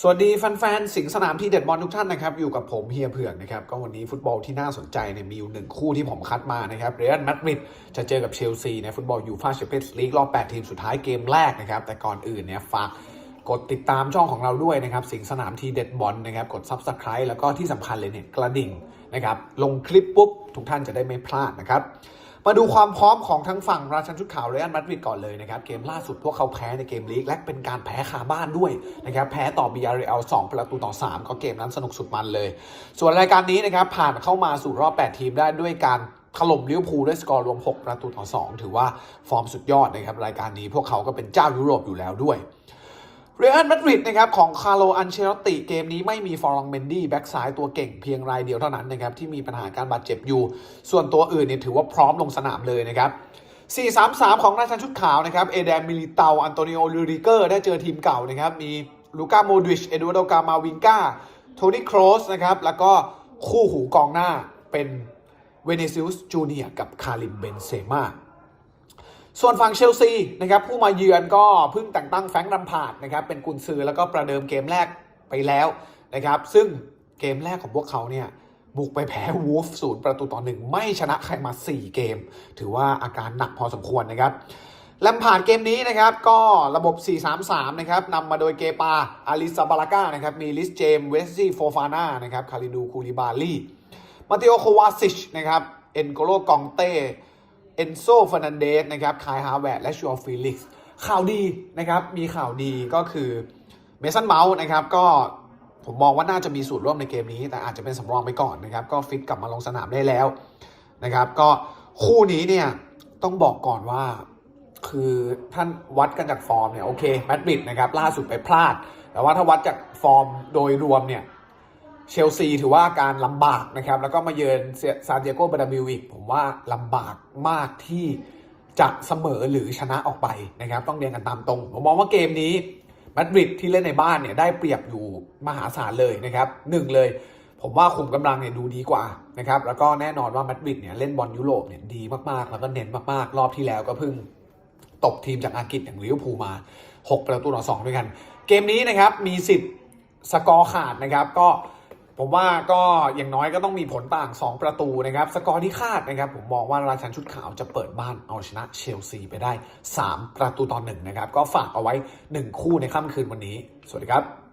สวัสดีแฟนๆสิงสนามที่เด็ดบอลทุกท่านนะครับ อยู่กับผมเฮียเผือกนะครับ ก็วันนี้ฟุตบอลที่น่าสนใจเนี่ยมีอยู่หนึ่งคู่ที่ผมคัดมานะครับเรอัลมาดริดจะเจอกับเชลซีในฟุตบอลยูฟ่าแชมเปี้ยนส์ลีกรอบ 8 ทีมสุดท้ายเกมแรกนะครับ แต่ก่อนอื่นเนี่ยฝากกดติดตามช่องของเราด้วยนะครับ สิงสนามทีเด็ดบอลนะครับ กด Subscribe แล้วก็ที่สำคัญเลยเนี่ยกระดิ่งนะครับลงคลิปปุ๊บทุกท่านจะได้ไม่พลาดนะครับ มาดูความพร้อมของทั้งฝั่งราชันชุดขาวเรอัลมาดริดก่อนเลยนะครับ เกมล่าสุดพวกเขาแพ้ในเกมลีก และเป็นการแพ้คาบ้านด้วยนะครับ แพ้ต่อบียาเรล2ประตูต่อ 3 ก็เกมนั้นสนุกสุดมันเลย ส่วนรายการนี้นะครับ ผ่านเข้ามาสู่รอบ 8 ทีมได้ด้วยการถล่มลิเวอร์พูลด้วยสกอร์รวม 6 ประตูต่อ 2 ถือว่าฟอร์มสุดยอดนะครับรายการนี้พวกเขาก็เป็นเจ้ายุโรปอยู่แล้วด้วย เรอัลมาดริดนะครับของคาร์โลอันเชลติเกมนี้ไม่มีฟอร์ลองเมนดี้แบ็กซ้ายตัวเก่งเพียงรายเดียวเท่านั้นนะครับที่มีปัญหาการบาดเจ็บอยู่ ส่วนตัวอื่นเนี่ยถือว่าพร้อมลงสนามเลยนะครับ 4-3-3 ของราชันชุดขาวนะครับเอเดนมิลิเตาอันโตนิโอลูริเกอร์ได้เจอทีมเก่านะครับมีลูก้าโมดริชเอดูอาร์โดกามาวิงกาโทนี่โครสนะครับแล้วก็คู่หูกองหน้าเป็นเวเนซิอุสจูเนียกับคาริมเบนเซม่า ส่วนฝั่งเชลซีนะครับผู้มาเยือนก็เพิ่งแต่งตั้งแฟรงค์รัมพาดนะครับเป็นกุนซือแล้วก็ประเดิมเกมแรกไปแล้วนะครับซึ่งเกมแรกของพวกเขาเนี่ยบุกไปแพ้วูฟศูนย์ประตูต่อหนึ่งไม่ชนะใครมา 4 เกม ถือว่าอาการหนักพอสมควรนะครับแลมพาร์ดเกมนี้นะครับก็ระบบ 4-3-3 นะครับนำมาโดยเกปาอาริซาบาลาก้านะครับมีลิสเจมเวสซี่โฟฟาน่านะครับคาริดูคูลิบาลีมาติโอโควาซิชนะครับเอ็นโกโลกองเต้ เอนโซฟ r นันเดสนะครับคายฮาแวร์และชัวฟิลิกซ์ข่าวดีนะครับ มีข่าวดีก็คือเมสันเมาส์นะครับก็ผมมองว่าน่าจะมีส่วนร่วมในเกมนี้ แต่อาจจะเป็นสำรองไปก่อนนะครับ ก็ฟิตกลับมาลงสนามได้แล้วนะครับ ก็คู่นี้เนี่ยต้องบอกก่อนว่าคือท่านวัดกันจากฟอร์มเนี่ยโอเคแมดริดนะครับล่าสุดไปพลาด แต่ว่าถ้าวัดจากฟอร์มโดยรวมเนี่ย เชลซีถือว่าการลำบากนะครับ แล้วก็มาเยือนซานเดียโกบาดาบิวอีกผมว่าลำบากมากที่จะเสมอหรือชนะออกไปนะครับ ต้องเรียนกันตามตรง ผมมองว่าเกมนี้มาดริดที่เล่นในบ้านเนี่ยได้เปรียบอยู่มหาศาลเลยนะครับหนึ่งเลย ผมว่าขุมกำลังเนี่ยดูดีกว่านะครับแล้วก็แน่นอนว่ามาดริดเนี่ยเล่นบอลยุโรปเนี่ยดีมากๆ แล้วก็เน้นมากๆ รอบที่แล้วก็เพิ่งตบทีมจากอังกฤษอย่างลิเวอร์พูลมา 6 ประตูต่อ2ด้วยกัน เกมนี้นะครับมีสิทธิ์สกอร์ขาดนะครับก็ ผมว่าก็อย่างน้อยก็ต้องมีผลต่าง 2 ประตูนะครับ สกอร์ที่คาดนะครับ ผมมองว่าราชันชุดขาวจะเปิดบ้านเอาชนะเชลซีไปได้ 3 ประตูต่อหนึ่งนะครับ ก็ฝากเอาไว้ 1 คู่ในค่ำคืนวันนี้ สวัสดีครับ